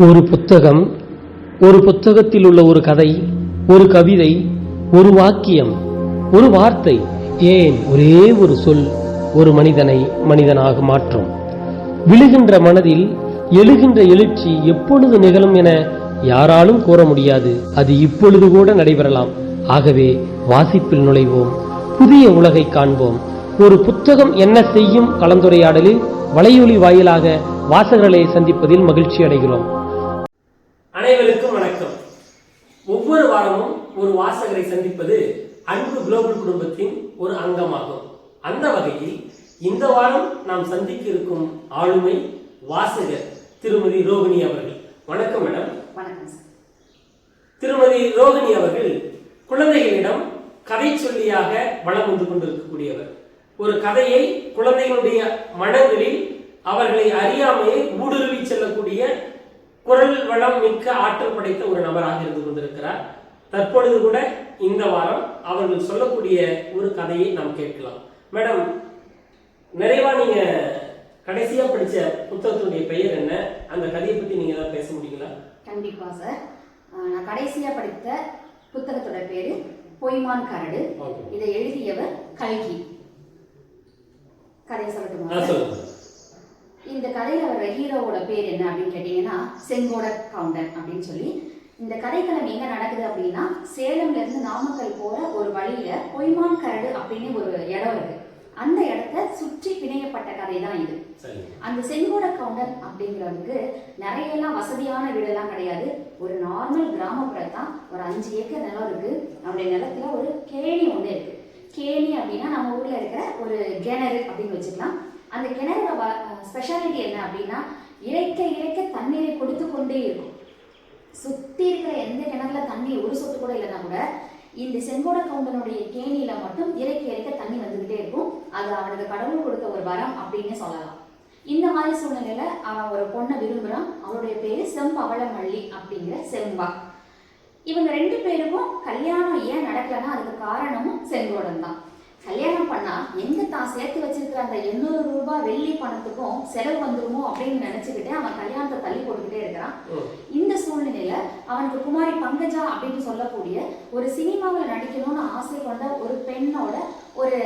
ஒரு புத்தகம் ஒரு புத்தகத்தில் உள்ள ஒரு கதை ஒரு கவிதை ஒரு வாக்கியம் ஒரு வார்த்தை ஏன் ஒரே ஒரு சொல் ஒரு மனிதனை மனிதனாக மாற்றும்? விழுகின்ற மனதில் எழுகின்ற எழுச்சி எப்பொழுது நிகழும் என யாராலும் கூற முடியாது. அது இப்பொழுது கூட நடைபெறலாம். ஆகவே வாசிப்பில் நுழைவோம். புதிய உலகை காண்போம். ஒரு புத்தகம் என்ன செய்யும் கலந்துரையாடலில் வலையொலி வாயிலாக வாசகர்களை சந்திப்பதில் மகிழ்ச்சி அடைகிறோம். அனைவருக்கும் வணக்கம். ஒவ்வொரு வாரமும் ஒரு வாசகரை சந்திப்பது அன்பு குளோபல் குடும்பத்தின் ஒரு அங்கமாகும். அந்த வகையில் இந்த வாரம் நாம் சந்திக்க இருக்கும் ஆளுமை வாசகர் திருமதி ரோகிணி அவர்கள். வணக்கம் மேடம். வணக்கம் திருமதி ரோகிணி அவர்கள் குழந்தைகளிடம் கதை சொல்லியாக வளம் வந்து கொண்டிருக்கக்கூடியவர். ஒரு கதையை குழந்தைகளுடைய மனங்களில் அவர்களை அறியாமையே ஊடுருவி செல்லக்கூடிய குரல் வளம் மிக்க ஆற்றல் படைத்த ஒரு நபராக இருந்து கொண்டிருக்கிறார். தற்பொழுது கூட இந்த வாரம் அவர்கள் சொல்லக்கூடிய ஒரு கதையை நாம் கேட்கலாம். மேடம் நிறைவா நீங்க கடைசியா படிச்ச புத்தகத்தினுடைய பெயர் என்ன? அந்த கதையை பத்தி நீங்க ஏதாவது பேச முடியுங்களா? கண்டிப்பா சார். நான் கடைசியா படித்த புத்தகத்தோட பேரு பொய்மான் கரடு. இதை எழுதியவர் கல்கி. கதையை சொல்லட்டுமா இந்த கதையில வர ஹீரோவோட பேர் என்ன அப்படின்னு கேட்டீங்கன்னா செங்கோட கவுண்டன் அப்படின்னு சொல்லி. இந்த கதைக்களம் எங்க நடக்குது அப்படின்னா சேலம்ல இருந்து நாமக்கல் போற ஒரு வழியில பொய்மான் கரடு அப்படின்னு ஒரு இடம் இருக்கு. அந்த இடத்த சுற்றி பிணையப்பட்ட கதை தான் இது அந்த செங்கோட கவுண்டர் அப்படிங்கிறவருக்கு நிறைய எல்லாம் வசதியான வீடெல்லாம் கிடையாது. ஒரு நார்மல் கிராமப்புறம் தான் ஒரு அஞ்சு ஏக்கர் நிலம் இருக்கு. அவருடைய நிலத்துல ஒரு கேணி ஒண்ணு இருக்கு. கேணி அப்படின்னா நம்ம ஊர்ல இருக்கிற ஒரு கிணறு அப்படின்னு வச்சுக்கலாம். அந்த கிணறோட ஸ்பெஷாலிட்டி என்ன அப்படின்னா இறைக்க இறைக்க தண்ணீரை கொடுத்து கொண்டே இருக்கும். சுற்றி இருக்கிற எந்த கிணறுல தண்ணி ஒரு சொட்டு கூட இல்லைன்னா கூட இந்த செங்கோட கவுண்டனுடைய கேணியில மட்டும் இறைக்க இறைக்க தண்ணி வந்துகிட்டே இருக்கும். அது அவனுக்கு கடவுள் கொடுத்த ஒரு வரம் அப்படின்னு சொல்லலாம். இந்த மாதிரி சூழ்நிலையில அவன் ஒரு பொண்ணை விரும்புகிறான் அவளுடைய பேரு செம்பவளமல்லி அப்படிங்கிற செம்பா. இவங்க ரெண்டு பேருக்கும் கல்யாணம் ஏன் நடக்கலன்னா அதுக்கு காரணமும் செங்கோடன் தான். கல்யாணம் பண்ணா எங்க தான் சேர்த்து வச்சிருக்கிற அந்த எண்ணூறு ரூபாய் வெள்ளி பணத்துக்கும் செலவு வந்துருமோ அப்படின்னு நினைச்சுக்கிட்டு அவன் கல்யாணத்தை தள்ளி போட்டுக்கிட்டே இருக்கிறான். இந்த சூழ்நிலையில அவனுக்கு குமாரி பங்கஜா அப்படின்னு சொல்லக்கூடிய ஒரு சினிமாவில் நடிக்கணும்னு ஆசை கொண்ட ஒரு பெண்ணோட ஒரு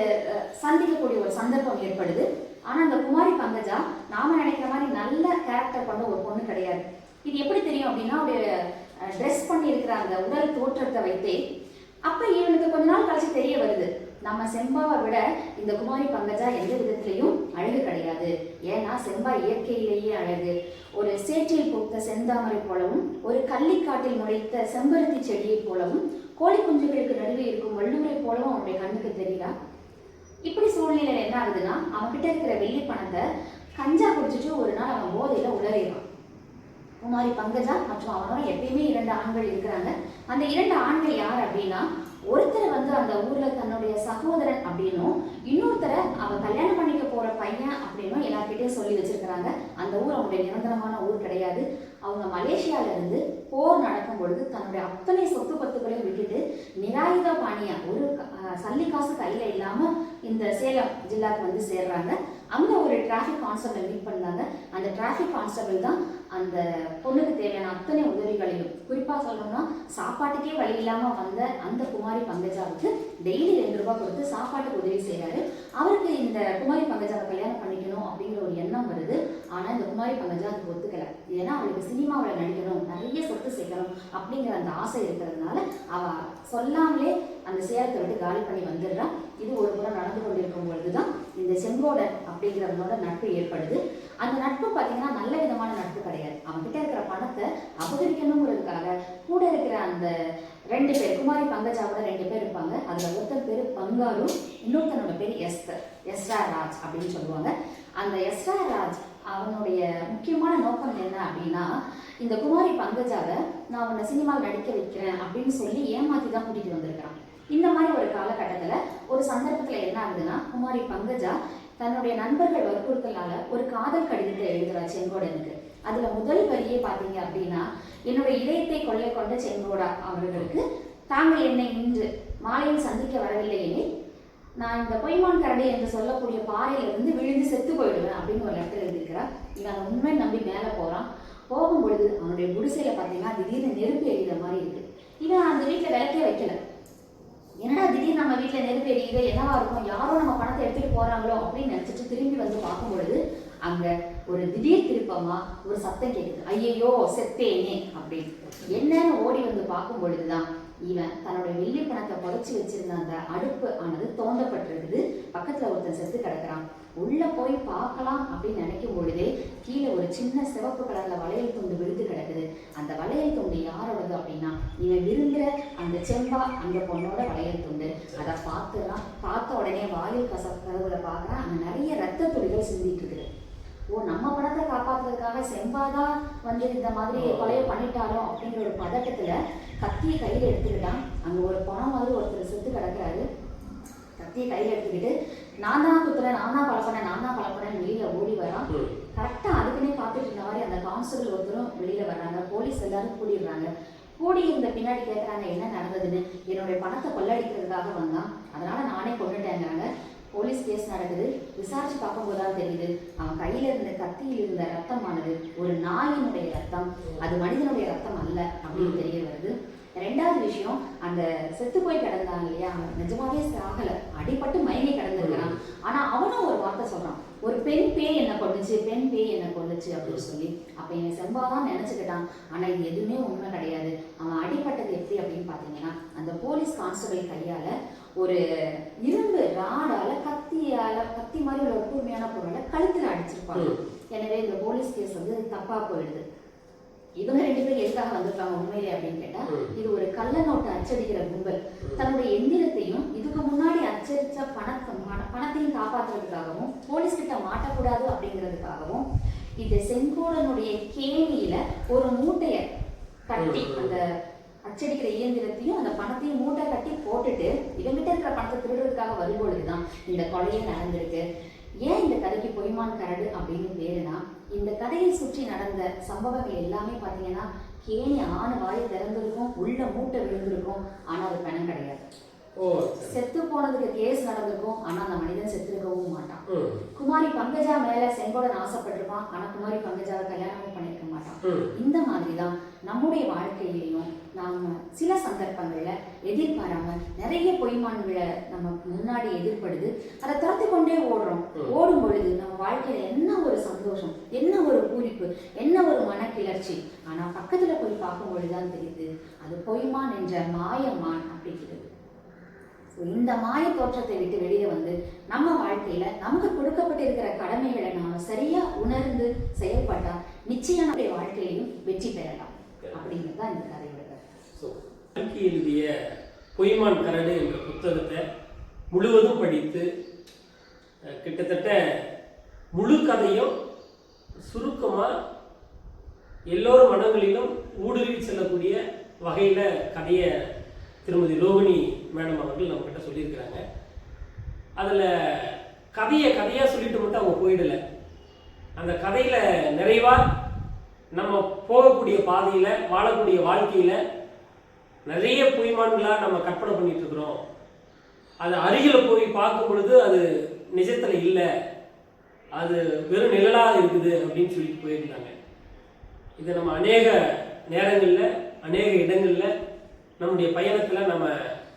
சந்திக்கக்கூடிய ஒரு சந்தர்ப்பம் ஏற்படுது. ஆனா அந்த குமாரி பங்கஜா நாம நினைக்கிற மாதிரி நல்ல கேரக்டர் கொண்ட ஒரு பொண்ணு கிடையாது. இது எப்படி தெரியும் அப்படின்னா அவருடைய ட்ரெஸ் பண்ணி இருக்கிற அந்த உடல் தோற்றத்தை வைத்தே அப்ப இவனுக்கு கொஞ்ச நாள் கழிச்சு தெரிய வருது. நம்ம செம்பாவை விட இந்த குமாரி பங்கஜா எந்த விதத்திலையும் அழகு கிடையாது. ஏன்னா செம்பா இயற்கையிலேயே அழகு. ஒரு சேற்றில் பூத்த செந்தாமரை போலவும் ஒரு கள்ளிக்காட்டில் முளைத்த செம்பருத்தி செடியை போலவும் கோழி குஞ்சுகளுக்கு நடுவே இருக்கும் வள்ளுவரை போலவும் அவனுடைய கண்ணுக்கு தெரியல இப்படி சூழ்நிலையில என்ன ஆகுதுன்னா அவன்கிட்ட இருக்கிற வெள்ளி பணத்தை கஞ்சா குடிச்சிட்டு ஒரு நாள் அவன் போதையில உளறிடுறான் குமாரி பங்கஜா மற்றும் அவனோட எப்பயுமே இரண்டு ஆண்கள் இருக்கிறாங்க. அந்த இரண்டு ஆண்கள் யார் அப்படின்னா ஒருத்தரை வந்து அந்த ஊர்ல தன்னுடைய சகோதரன் அப்படின்னும் இன்னொருத்தரை அவன் கல்யாணம் பண்ணிக்க போற பையன் அப்படின்னும் எல்லார்கிட்டயும் சொல்லி வச்சிருக்கிறாங்க. அந்த ஊர் அவங்களுடைய நிரந்தரமான ஊர் கிடையாது. அவங்க மலேசியால இருந்து போர் நடக்கும் பொழுது தன்னுடைய அத்தனை சொத்து பத்துக்களையும் விட்டுட்டு நிராயுத பாணியா ஒரு சல்லி காசு கையில இல்லாம இந்த சேலம் ஜில்லாக்கு வந்து சேர்றாங்க. அங்கே ஒரு டிராஃபிக் கான்ஸ்டபிள் மீட் பண்ணாங்க. அந்த டிராஃபிக் கான்ஸ்டபிள் தான் அந்த பொண்ணுக்கு தேவையான அத்தனை உதவிகளையும் குறிப்பாக சொல்லணும்னா சாப்பாட்டுக்கே வழி இல்லாமல் வந்த அந்த குமாரி பங்கஜாவுக்கு டெய்லி ரெண்டு ரூபா கொடுத்து சாப்பாட்டுக்கு உதவி செய்கிறாரு அவருக்கு இந்த குமாரி பங்கஜாவை கல்யாணம் பண்ணிக்கணும் அப்படிங்கிற ஒரு எண்ணம் வருது. ஆனால் இந்த குமாரி பங்கஜா அதுக்கு ஒத்துக்கலை. ஏன்னா அவளுக்கு சினிமாவில் நடிக்கணும் நிறைய சொத்து சேர்க்கணும் அப்படிங்கிற அந்த ஆசை இருக்கிறதுனால அவள் சொல்லாமலே அந்த சேலத்தை விட்டு காலி பண்ணி வந்துடுறான் இது ஒரு முறை நடந்து கொண்டிருக்கும் பொழுது தான் இந்த செங்கோடன் அப்படிங்கிறவனோட நட்பு ஏற்படுது. அந்த நட்பு பார்த்தீங்கன்னா நல்ல விதமான நட்பு கிடையாது. அவன்கிட்ட இருக்கிற பணத்தை அபகரிக்கணுங்கிறதுக்காக கூட இருக்கிற அந்த ரெண்டு பேர் குமாரி பங்கஜாவோட ரெண்டு பேர் இருப்பாங்க. அதில் ஒருத்தர் பேர் பங்காரு இன்னொருத்தனோட பேர் எஸ்தர். எஸ்ரா ராஜ் அப்படின்னு சொல்லுவாங்க. அந்த எஸ்ரா ராஜ் அவனுடைய முக்கியமான நோக்கம் என்ன அப்படின்னா இந்த குமாரி பங்கஜாவை நான் உன்னை சினிமாவில் நடிக்க வைக்கிறேன் அப்படின்னு சொல்லி ஏமாத்தி தான் கூட்டிட்டு வந்திருக்கான் இந்த மாதிரி ஒரு காலகட்டத்தில் ஒரு சந்தர்ப்பத்தில் என்ன ஆகுதுன்னா குமாரி பங்கஜா தன்னுடைய நண்பர்கள் வற்புறுத்தலால் ஒரு காதல் கடிதத்தை எழுதுறா செங்கோடனுக்கு அதில் முதல் வரியே பார்த்தீங்க அப்படின்னா என்னுடைய இதயத்தை கொள்ளை கொண்ட செங்கோடா அவர்களுக்கு தாங்கள் என்னை இன்று மாலையில் சந்திக்க வரவில்லை எனில் நான் இந்த பொய்மான் கரடி என்று சொல்லக்கூடிய பாறையிலிருந்து விழுந்து செத்து போயிடுவேன் அப்படின்னு ஒரு இடத்துல எழுதியிருக்கிறா இவன் அதை உண்மை நம்பி மேலே போகிறான் போகும்பொழுது அவனுடைய குடிசையில் பார்த்தீங்கன்னா திடீர்னு நெருப்பு எரியுற மாதிரி இருக்கு. இவன் அந்த வீட்டில் விளக்கே வைக்கல. என்னடா திடீர்னு நம்ம வீட்டில் நெருப்பு எரியுது? என்னவா இருக்கும்? யாரோ நம்ம பணத்தை எடுத்துகிட்டு போகிறாங்களோ அப்படின்னு நினச்சிட்டு திரும்பி வந்து பார்க்கும் பொழுது ஒரு திடீர் திருப்பமா ஒரு சத்தம் கேட்குது ஐயையோ செத்தேனே அப்படின்னு. என்னன்னு ஓடி வந்து பார்க்கும் பொழுதுதான் இவன் தன்னோட வெள்ளி பணத்தை புதைச்சி வச்சிருந்த அந்த அடுப்பு ஆனது தோண்டப்பட்டிருக்குது. பக்கத்துல ஒருத்தன் செத்து கிடக்குறான். உள்ள போய் பார்க்கலாம் அப்படின்னு நினைக்கும் பொழுதே கீழே ஒரு சின்ன சிவப்பு கலர்ல வளையல் துண்டு விழுந்து கிடக்குது. அந்த வளையல் துண்டு யாரோடது அப்படின்னா இவன் விரும்புகிற அந்த செம்பா அந்த பொண்ணோட வளையல் துண்டு. அதை பார்த்துலாம் பார்த்த உடனே வாயில் கச கதவுல பார்க்குறான். அங்க நிறைய ரத்த துளிகள் சிந்திட்டு இருக்குது. ஓ நம்ம பணத்தை காப்பாத்துறதுக்காக செம்பாதா வந்து இந்த மாதிரி கொலையை பண்ணிட்டாரோ அப்படிங்கிற ஒரு பதட்டத்துல கத்தியை கையில எடுத்துக்கிட்டான். அங்க ஒரு பணம் மாதிரி ஒருத்தர் செத்து கிடக்குறாரு. கத்தியை கையில எடுத்துக்கிட்டு நான் தான் குத்துறேன் நான் தான் பழப்பனேன் நான் தான் பழப்பனேன் வெளியில ஓடி வரான். ம். கரெக்டா அதுக்குன்னே பார்த்துட்டு இருந்த மாதிரி அந்த கான்ஸ்டபிள் ஒருத்தரும் வெளியில வர்றாங்க. போலீஸ் எல்லாரும் கூடிடுறாங்க. கூடி இருந்த பின்னாடி கேட்குறாங்க என்ன நடந்ததுன்னு? என்னுடைய பணத்தை கொள்ளடிக்கிறதுக்காக வந்தான். அதனால நானே கொண்டுட்டேங்கிறாங்க போலீஸ் கேஸ் நடக்குது விசாரிச்சு பார்க்கும்போது தான் தெரியுது அவன் கையில இருந்த கத்தியில் இருந்த ரத்தமானது ஒரு நாயினுடைய ரத்தம். அது மனிதனுடைய ரத்தம் அல்ல அப்படின்னு தெரிய வருது. ரெண்டாவது விஷயம் அந்த செத்து போய் கிடந்தாங்க இல்லையா? அவன் நிஜமாவே சாகல. அடிபட்டு மயங்கி கிடந்திருக்கிறான். ஆனா அவனும் ஒரு வார்த்தை சொல்றான். ஒரு பெண் பேய் என்ன கொண்டுச்சு பெண் பேய் என்ன கொண்டுச்சு அப்படின்னு சொல்லி. அப்ப என் செம்பாதான் நினைச்சுக்கிட்டான். ஆனா இது எதுவுமே உண்மை கிடையாது. அவன் அடிபட்டது எப்படி அப்படின்னு பாத்தீங்கன்னா அந்த போலீஸ் கான்ஸ்டபிள் கையால ஒரு இரும்பு ராடால கத்தியால கத்தி மாதிரி ஒரு கூர்மையான பொருளை கழுத்துல அடிச்சிருப்பாங்க. எனவே இந்த போலீஸ் கேஸ் வந்து தப்பா போயிடுது இவங்க ரெண்டு பேரும் எதுக்காக வந்திருக்காங்க உண்மையிலே அப்படின்னு கேட்டா. இது ஒரு கள்ள நோட்டு அச்சடிக்கிற கும்பல் தன்னுடைய எந்திரத்தையும் இதுக்கு முன்னாடி அச்சடிச்ச பணத்தை பண- பணத்தையும் காப்பாத்துறதுக்காகவும் போலீஸ் கிட்ட மாட்டக்கூடாது அப்படிங்கிறதுக்காகவும் இந்த செங்கோடனுடைய கேணியில ஒரு மூட்டைய கட்டி. அந்த அச்சடிக்கிற இயந்திரத்தையும் அந்த பணத்தையும் மூட்டை கட்டி போட்டுட்டு இவங்கிட்ட இருக்கிற பணத்தை திருடுறதுக்காக வரும்பொழுதுதான் இந்த கொலையே நடந்திருக்கு. ஏன் இந்த கதைக்கு பொய்மான் கரடு அப்படின்னு பேருனா இந்த கதையை சுற்றி நடந்த சம்பவங்கள் எல்லாமே பாத்தீங்கன்னா கேணி ஆன வாயை திறந்திருக்கும் உள்ள மூட்டை விழுந்திருக்கும். ஆனா அது பணம் கிடையாது. செத்து போனதுக்கு கேஸ் நடந்திருக்கும். ஆனா அந்த மனிதன் செத்துருக்கவும் மாட்டான். குமாரி பங்கஜா மேல செங்கோடன் ஆசைப்பட்டிருப்பான். ஆனா குமாரி பங்கஜாவை கல்யாணமும் பண்ணிருக்க மாட்டான் ம். இந்த மாதிரி தான் நம்முடைய வாழ்க்கையிலையும் நாம சில சந்தர்ப்பங்கள்ல எதிர்பாராம நிறைய பொய்மான்களை நம்ம முன்னாடி எதிர்படுது அதை துரத்தி கொண்டே ஓடுறோம். ஓடும் பொழுது நம்ம வாழ்க்கையில என்ன ஒரு சந்தோஷம் என்ன ஒரு பூரிப்பு என்ன ஒரு மனக்கிளர்ச்சி ஆனா பக்கத்துல போய் பார்க்கும் பொழுதுதான் தெரியுது அது பொய்மான் என்ற மாயமான் அப்படிங்கிறது இந்த மாய தோற்றத்தை விட்டு வெளியே வந்து நம்ம வாழ்க்கையில நமக்கு கொடுக்கப்பட்டிருக்கிற கடமைகளை நாம சரியா உணர்ந்து செயல்பட்டா நிச்சயம் நம்முடைய வாழ்க்கையிலும் வெற்றி பெறலாம். அப்படிங்கிறது தான் இந்த கதையோட கருத்து. ஸோ எழுதிய பொய்மான் கரடு என்ற புத்தகத்தை முழுவதும் படித்து கிட்டத்தட்ட முழு கதையும் சுருக்கமாக எல்லோரும் மனங்களிலும் ஊடுருவி செல்லக்கூடிய வகையில் கதையை திருமதி ரோகிணி மேடம் அவர்கள் நம்மக்கிட்ட சொல்லியிருக்கிறாங்க. அதில் கதையை கதையாக சொல்லிட்டு மட்டும் அவங்க போயிடலை. அந்த கதையில் நிறைவாக நம்ம போகக்கூடிய பாதையில் வாழக்கூடிய வாழ்க்கையில் நிறைய பொய்மான்களாக நம்ம கற்பனை பண்ணிட்டு இருக்கிறோம். அது அருகில் போய் பார்க்கும் பொழுது அது நிஜத்தில் இல்லை. அது வெறும் நிழலாக இருக்குது அப்படின்னு சொல்லிட்டு போயிருந்தாங்க. இதை நம்ம அநேக நேரங்களில் அநேக இடங்களில் நம்முடைய பயணத்தில் நம்ம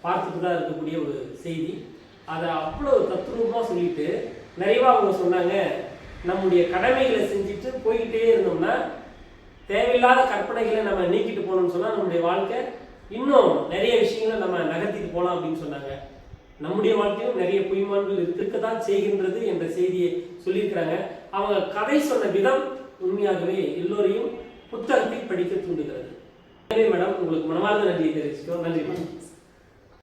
பார்த்துட்டு தான் இருக்கக்கூடிய ஒரு செய்தி. அதை அவ்வளோ தத்ரூபமாக சொல்லிட்டு நிறைவாக அவங்க சொன்னாங்க. நம்முடைய கடமைகளை செஞ்சுட்டு போய்கிட்டே இருந்தோம்னா தேவையில்லாத கற்பனைகளை நம்ம நீக்கிட்டு போனோம்னு சொன்னால் நம்முடைய வாழ்க்கை இன்னும் நிறைய விஷயங்களை நம்ம நகர்த்திட்டு போகலாம் அப்படின்னு சொன்னாங்க. நம்முடைய வாழ்க்கையும் நிறைய பொய்மான்கள் இருக்க தான் செய்கின்றது என்ற செய்தியை சொல்லியிருக்கிறாங்க. அவங்க கதை சொன்ன விதம் உண்மையாகவே எல்லோரையும் புத்தகத்தை படிக்க தூண்டுகிறது. மேடம் உங்களுக்கு மனமார்ந்த நன்றியை தெரிவிச்சுக்கோ நன்றி மேடம்.